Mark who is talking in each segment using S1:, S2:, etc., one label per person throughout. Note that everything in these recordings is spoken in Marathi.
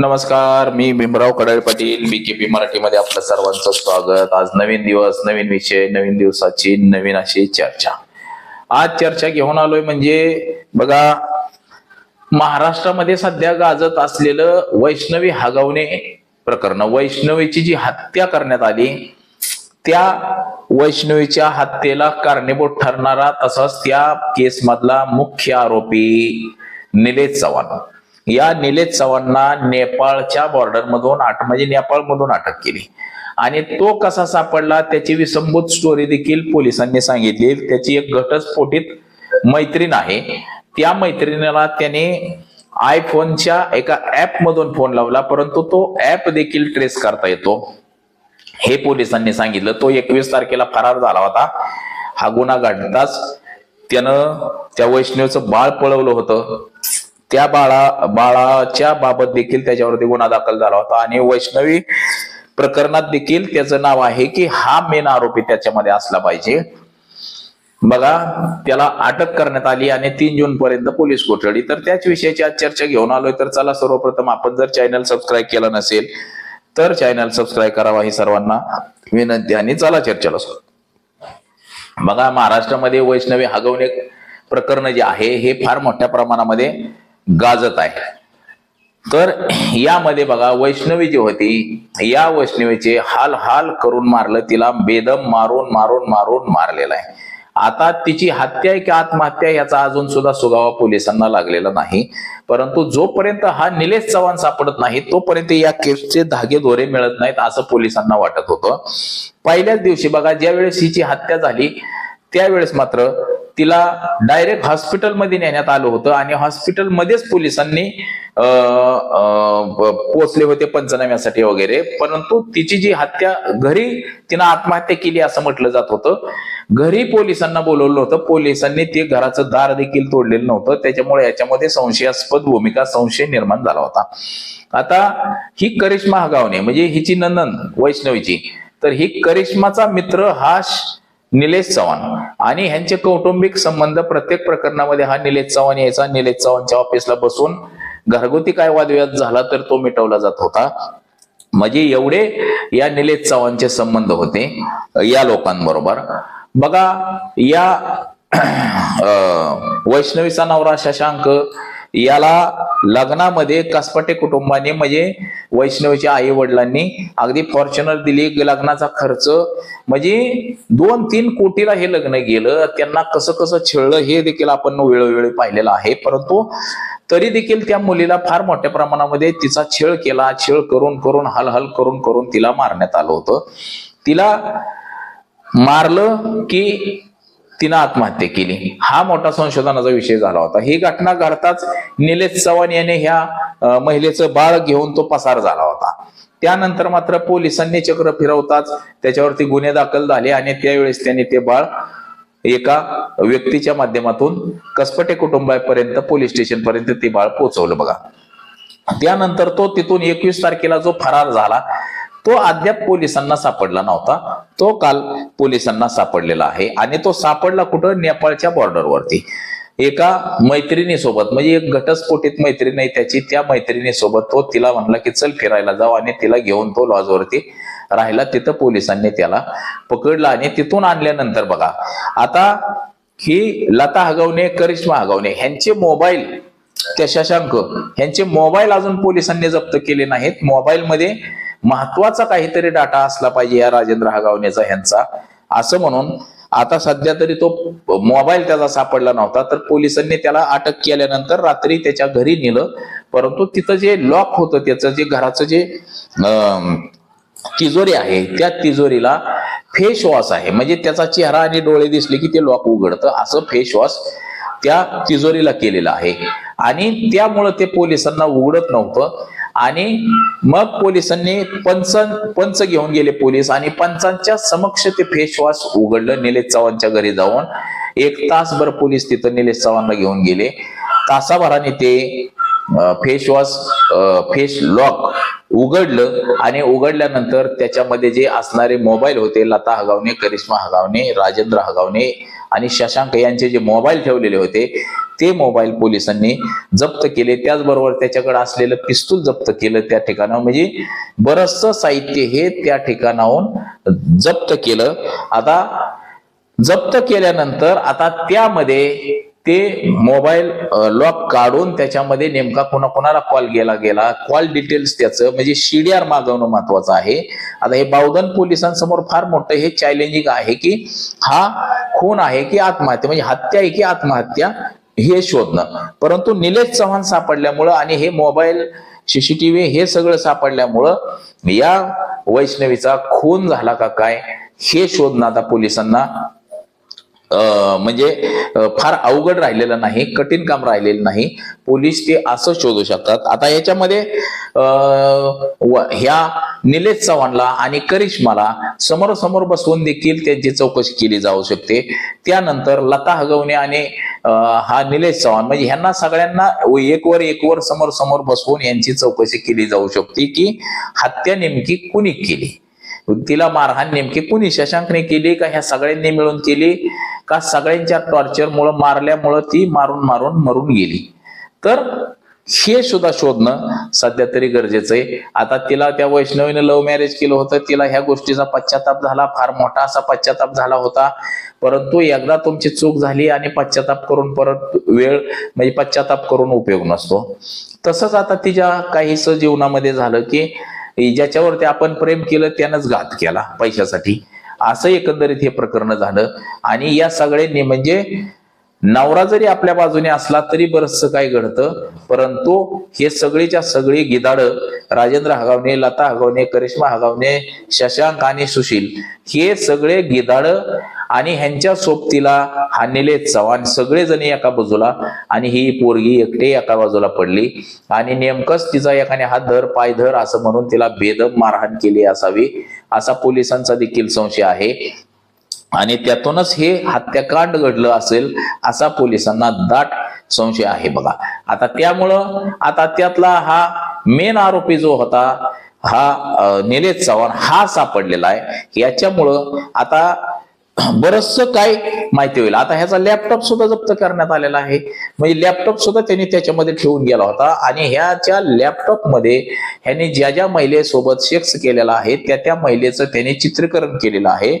S1: नमस्कार मी भीमराव कडाळे पाटील बीकेपी मराठीमध्ये आपलं सर्वांचं स्वागत. आज नवीन दिवस नवीन विषय नवीन दिवसाची नवीन अशी चर्चा. आज चर्चा घेऊन आलोय म्हणजे बघा महाराष्ट्रामध्ये सध्या गाजत असलेलं वैष्णवी हागावणे प्रकरण. वैष्णवीची जी हत्या करण्यात आली त्या वैष्णवीच्या हत्येला कारणीभूत ठरणारा तसाच त्या केसमधला मुख्य आरोपी निलेश चव्हाण. या निलेश चव्हाणना नेपाळच्या बॉर्डर मधून आठ म्हणजे नेपाळ मधून अटक केली. आणि तो कसा सापडला त्याची विसंबूत स्टोरी देखील पोलिसांनी सांगितली. त्याची एक घटस्फोटित मैत्रीण आहे. त्या मैत्रिणीला त्याने आयफोनच्या एका ऍप मधून फोन लावला परंतु तो ऍप देखील ट्रेस करता येतो. हे पोलिसांनी सांगितलं. तो एकवीस तारखेला फरार झाला होता. हा गुन्हा घडताच त्यानं त्या वैष्णवीचं बाळ पळवलं होतं. त्या बाळा बाळाच्या बाबत देखील त्याच्यावरती गुन्हा दाखल झाला होता. आणि वैष्णवी प्रकरणात देखील त्याचं नाव आहे की हा मेन आरोपी त्याच्यामध्ये असला पाहिजे. बघा त्याला अटक करण्यात आली आणि तीन जून पर्यंत पोलीस कोठडी. तर त्याच विषयाची आज चर्चा घेऊन आलोय. तर चला सर्वप्रथम आपण जर चॅनल सबस्क्राईब केलं नसेल तर चॅनल सबस्क्राईब करावा ही सर्वांना विनंती. आणि चला चर्चेला सुरू बघा महाराष्ट्रामध्ये वैष्णवी हगवणे प्रकरण जे आहे हे फार मोठ्या प्रमाणामध्ये गाजत आहे. तर यामध्ये बघा वैष्णवी जी होती या वैष्णवीचे हाल हाल करून मारलं तिला बेदम मारून मारून मारून मारलेला आहे. आता तिची हत्या आहे की आत्महत्या याचा अजून सुद्धा सुगावा पोलिसांना लागलेला नाही. परंतु जोपर्यंत हा निलेश चव्हाण सापडत नाही तोपर्यंत या केसचे धागे दोरे मिळत नाहीत असं पोलिसांना वाटत होतं. पहिल्याच दिवशी बघा ज्यावेळेस हिची हत्या झाली त्यावेळेस मात्र तिला डायरेक्ट हॉस्पिटलमध्ये नेण्यात आलं होतं आणि हॉस्पिटलमध्येच पोलिसांनी अं, अं, पोचले होते पंचनाम्यासाठी वगैरे. परंतु तिची जी हत्या घरी तिनं आत्महत्या केली असं म्हटलं जात होतं. घरी पोलिसांना बोलवलं होतं. पोलिसांनी ते घराचं दार देखील तोडलेलं नव्हतं. त्याच्यामुळे याच्यामध्ये संशयास्पद भूमिका संशय निर्माण झाला होता. आता ही करिश्मा हगावणे म्हणजे हिची नंदन वैष्णवीची तर ही करिश्माचा मित्र हा निलेश चव्हाण. आणि ह्यांचे कौटुंबिक संबंध प्रत्येक प्रकरणामध्ये हा निलेश चव्हाण यायचा. निलेश चव्हाणच्या ऑफिसला बसून घरगुती काय वादविवाद झाला तर तो मिटवला जात होता. म्हणजे एवढे या निलेश चव्हाणचे संबंध होते या लोकांबरोबर. बघा या अं, वैष्णवीचा नवरा शशांक याला लग्नामध्ये कसपटे कुटुंबाने म्हणजे वैष्णवीच्या आई वडिलांनी अगदी फॉर्च्युनर दिली लग्नाचा खर्च. म्हणजे दोन तीन कोटीला हे लग्न गेलं त्यांना कसं कसं छेळलं हे देखील आपण वेळोवेळी पाहिलेलं आहे. परंतु तरी देखील त्या मुलीला फार मोठ्या प्रमाणामध्ये तिचा छेळ केला. छेळ करून करून हलहल करून करून तिला मारण्यात आलं होतं. तिला मारलं की तिनं आत्महत्या केली. हा मोठा संशोधनाचा विषय झाला होता. ही घटना घडताच निलेश चव्हाण याने ह्या महिलेचं बाळ घेऊन तो पसार झाला होता. त्यानंतर मात्र पोलिसांनी चक्र फिरवताच त्याच्यावरती गुन्हे दाखल झाले आणि त्यावेळेस त्यांनी ते बाळ एका व्यक्तीच्या माध्यमातून कसपटे कुटुंबापर्यंत पोलीस स्टेशन पर्यंत ते बाळ पोहोचवलं बघा. त्यानंतर तो तिथून एकवीस तारखेला जो फरार झाला तो अद्याप पोलिसांना सापडला नव्हता. तो काल पोलिसांना सापडलेला आहे आणि तो सापडला कुठं? नेपाळच्या बॉर्डरवरती एका मैत्रिणीसोबत म्हणजे एक घटस्फोटीत मैत्रीण आहे त्याची त्या मैत्रिणीसोबत तो तिला म्हणला की चल फिरायला जाऊ आणि तिला घेऊन तो लॉजवरती राहिला. तिथं पोलिसांनी त्याला पकडला आणि तिथून आणल्यानंतर बघा आता ही लता हगवणे करिश्मा हगवणे ह्यांचे मोबाईल त्या शशांक ह्यांचे मोबाईल अजून पोलिसांनी जप्त केले नाहीत. मोबाईलमध्ये महत्त्वाचा काहीतरी डाटा असला पाहिजे या राजेंद्र हगावनेचा ह्यांचा. असं म्हणून आता सध्या तरी तो मोबाईल त्याचा सापडला नव्हता तर पोलिसांनी त्याला अटक केल्यानंतर रात्री त्याच्या घरी नेलं. परंतु तिथं जे लॉक होतं त्याचं जे घराचं जे तिजोरी आहे त्या तिजोरीला फेस वॉश आहे. म्हणजे त्याचा चेहरा आणि डोळे दिसले की ते लॉक उघडतं. असं फेस वॉश त्या तिजोरीला केलेलं आहे. आणि त्यामुळं ते पोलिसांना उघडत नव्हतं. आणि मग पोलिसांनी पंच पंच घेऊन गेले पोलीस आणि पंचांच्या समक्ष ते फेसवॉश उघडलं. निलेश चव्हाणच्या घरी जाऊन एक तासभर पोलीस तिथं निलेश चव्हाणला घेऊन गेले. तासाभराने ते फेस वॉश फेस लॉक उघडलं आणि उघडल्यानंतर त्याच्यामध्ये जे असणारे मोबाईल होते लता हगावणे करिश्मा हगावणे राजेंद्र हगावणे आणि शशांक यांचे जे मोबाईल ठेवलेले होते ते मोबाईल पोलिसांनी जप्त केले. त्याचबरोबर त्याच्याकडे असलेलं पिस्तूल जप्त केलं त्या ठिकाणावर म्हणजे बरचसं साहित्य हे त्या ठिकाणाहून जप्त केलं. आता जप्त केल्यानंतर आता त्यामध्ये ते मोबाईल लॉक काढून त्याच्यामध्ये नेमका कोणाकोणाला कॉल गेला. गेला कॉल डिटेल्स त्याचं म्हणजे सीडीआर मागवणं महत्वाचं आहे. आता हे बावधन पोलिसांसमोर फार मोठं हे चॅलेंजिंग आहे की हा खून आहे की आत्महत्या म्हणजे हत्या आहे की आत्महत्या हे शोधणं. परंतु निलेश चव्हाण सापडल्यामुळं आणि हे मोबाईल सीसीटीव्ही हे सगळं सापडल्यामुळं या वैष्णवीचा खून झाला का काय हे शोधणं आता पोलिसांना म्हणजे फार अवघड राहिलेलं नाही कठीण काम राहिलेलं नाही. पोलीस ते असं शोधू शकतात. आता याच्यामध्ये व- ह्या निलेश चव्हाणला आणि करिश्माला समोरासमोर बसवून देखील त्यांची चौकशी केली जाऊ शकते. त्यानंतर लता हगवणे आणि हा निलेश चव्हाण म्हणजे ह्यांना सगळ्यांना एकवर एकवर एक वर समोर समोर बसवून यांची चौकशी केली जाऊ शकते की हत्या नेमकी कुणी केली? तिला मारहाण नेमकी कुणी? शशांकने केली का? ह्या सगळ्यांनी मिळून केली? का सगळ्यांच्या टॉर्चरमुळं मारल्यामुळं ती मारून मारून मरून गेली. तर हे सुद्धा शोधणं सध्या तरी गरजेचं आहे. आता तिला त्या वैष्णवीने लव्ह मॅरेज केलं होतं. तिला ह्या गोष्टीचा पश्चाताप झाला. फार मोठा असा पश्चाताप झाला होता. परंतु एकदा तुमची चूक झाली आणि पश्चाताप करून परत वेळ म्हणजे पश्चाताप करून उपयोग नसतो. तसंच आता तिच्या काहीस जीवनामध्ये झालं की ज्याच्यावरती आपण प्रेम केलं त्यानंच घात केला पैशासाठी. असं एकंदरीत हे प्रकरण झालं. आणि या सगळ्यांनी म्हणजे नवरा जरी आपल्या बाजूने असला तरी बरचसं काय घडतं. परंतु हे सगळीच्या सगळी गिदाड राजेंद्र हगावणे लता हगावणे करिश्मा हगावणे शशांक आणि सुशील हे सगळे गिदाड आणि ह्यांच्या सोबतीला हा चव्हाण सगळेजण एका बाजूला आणि ही पोरगी एकटे एका बाजूला पडली. आणि नेमकंच तिचा एकाने हात धर पाय धर असं म्हणून तिला बेदम मारहाण केली असावी असा पोलिसांचा देखील संशय आहे. आणि त्यातूनच हे हत्याकांड घडलं असेल असा पोलिसांना दाट संशय आहे बघा. आता त्यामुळं आता त्यातला हा मेन आरोपी जो होता हा निलेश चव्हाण हा सापडलेला आहे. याच्यामुळं आता बरचसं काय माहिती होईल. आता ह्याचा लॅपटॉप सुद्धा जप्त करण्यात आलेला आहे. म्हणजे लॅपटॉप सुद्धा त्यांनी त्याच्यामध्ये ठेवून गेला होता. आणि ह्याच्या लॅपटॉपमध्ये ह्याने ह्यांनी ज्या ज्या महिलेसोबत सेक्स केलेला आहे त्या त्या महिलेचं त्यांनी चित्रीकरण केलेलं आहे.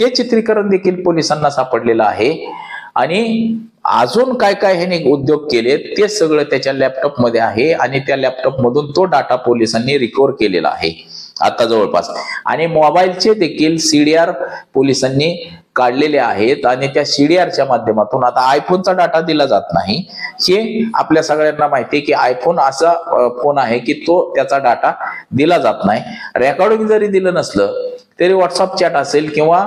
S1: ते चित्रीकरण देखील पोलिसांना सापडलेलं आहे. आणि अजून काय काय ह्याने उद्योग केले ते सगळं त्याच्या लॅपटॉपमध्ये आहे. आणि त्या लॅपटॉपमधून तो डाटा पोलिसांनी रिकव्हर केलेला आहे. आता जवळपास. आणि मोबाईलचे देखील सीडीआर पोलिसांनी काढलेले आहेत आणि त्या सीडीआरच्या माध्यमातून आता आयफोनचा डाटा दिला जात नाही. हे आपल्या सगळ्यांना माहिती आहे की आयफोन असा फोन आहे की तो त्याचा डाटा दिला जात नाही. रेकॉर्डिंग जरी दिलं नसलं तरी व्हॉट्सअप चॅट असेल किंवा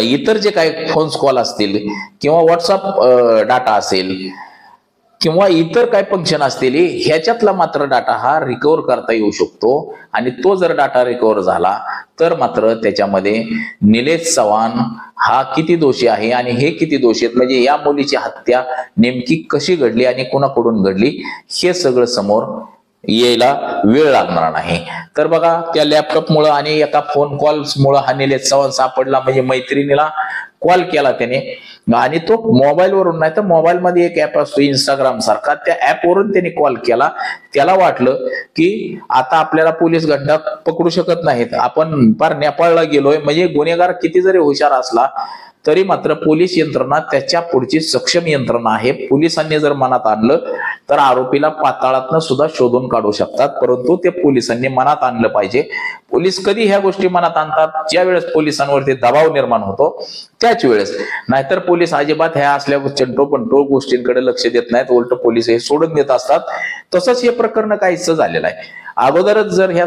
S1: इतर जे काही फोन्स कॉल असतील किंवा व्हॉट्सअप डाटा असेल किंवा इतर काय फंक्शन असतील ह्याच्यातला मात्र डाटा हा रिकवर करता येऊ शकतो. आणि तो जर डाटा रिकवर झाला तर मात्र त्याच्यामध्ये निलेश चव्हाण हा किती दोषी आहे आणि हे किती दोषी आहेत? म्हणजे या मुलीची हत्या नेमकी कशी घडली आणि कोणाकडून घडली? हे सगळं समोर यायला वेळ लागणार नाही. तर बघा त्या लॅपटॉप मुळे आणि एका फोन कॉल्स हा निलेश चव्हाण सापडला म्हणजे मैत्रिणीला कॉल केला त्याने. आणि तो मोबाईल वरून नाही तर मोबाईलमध्ये एक ऍप असतो इंस्टाग्राम सारखा. त्या ऍप वरून त्याने कॉल केला. त्याला वाटलं की आता आपल्याला पोलीस घटना पकडू शकत नाहीत. आपण फार नेपाळला गेलोय म्हणजे गुन्हेगार किती जरी हुशार असला तरी मात्र पोलीस यंत्रणा त्याच्या पुढची सक्षम यंत्रणा आहे. पोलिसांनी जर मनात आणलं तर आरोपीला पाताळातनं सुद्धा शोधून काढू शकतात. परंतु ते पोलिसांनी मनात आणलं पाहिजे. पोलीस कधी ह्या गोष्टी मनात आणतात? ज्या वेळेस पोलिसांवरती दबाव निर्माण होतो त्याच वेळेस नाहीतर पोलीस अजिबात ह्या असल्या चंटो पंटो गोष्टींकडे लक्ष देत नाहीत उलट पोलीस हे सोडून देत असतात. तसंच हे प्रकरण काहीच झालेलं आहे. अगोदरच जर ह्या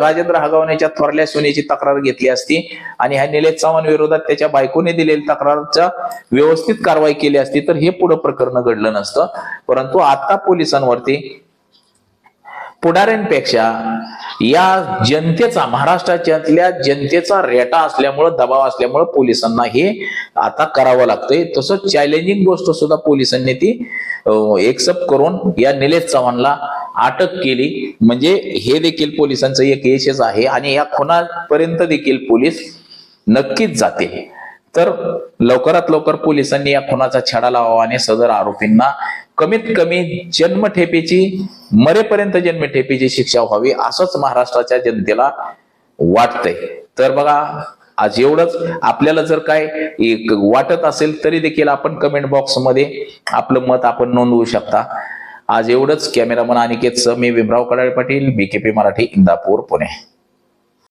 S1: राजेंद्र हगावण्याच्या थोरल्या सोन्याची तक्रार घेतली असती आणि ह्या निलेश चव्हाण विरोधात त्याच्या बायकोने दिलेली तक्रारच्या व्यवस्थित कारवाई केली असती तर हे पुढे प्रकरण घडलं नसतं. परंतु आता पोलिसांवरती पुढाऱ्यांपेक्षा या जनतेचा महाराष्ट्राच्यातल्या जनतेचा रेटा असल्यामुळं दबाव असल्यामुळं पोलिसांना हे आता करावं लागतंय. तसंच चॅलेंजिंग गोष्ट सुद्धा पोलिसांनी ती एक्सेप्ट करून या निलेश चव्हाणला अटक केली. म्हणजे हे देखील पोलिसांचं एक यशच आहे आणि या खुनापर्यंत देखील पोलीस नक्कीच जातील. तर लवकरात लवकर पोलिसांनी या खुनाचा छडा लावावा आणि सदर आरोपींना कमीत कमी जन्मठेपेची मरेपर्यंत जन्मठेपेची शिक्षा व्हावी असंच महाराष्ट्राच्या जनतेला वाटतंय. तर बघा आज एवढंच. आपल्याला जर काय एक वाटत असेल तरी देखील आपण कमेंट बॉक्समध्ये आपलं मत आपण नोंदवू शकता. आज एवढंच. कॅमेरामन अनिकेतचं मी भीमराव कडाळे पाटील बीकेपी मराठी इंदापूर पुणे.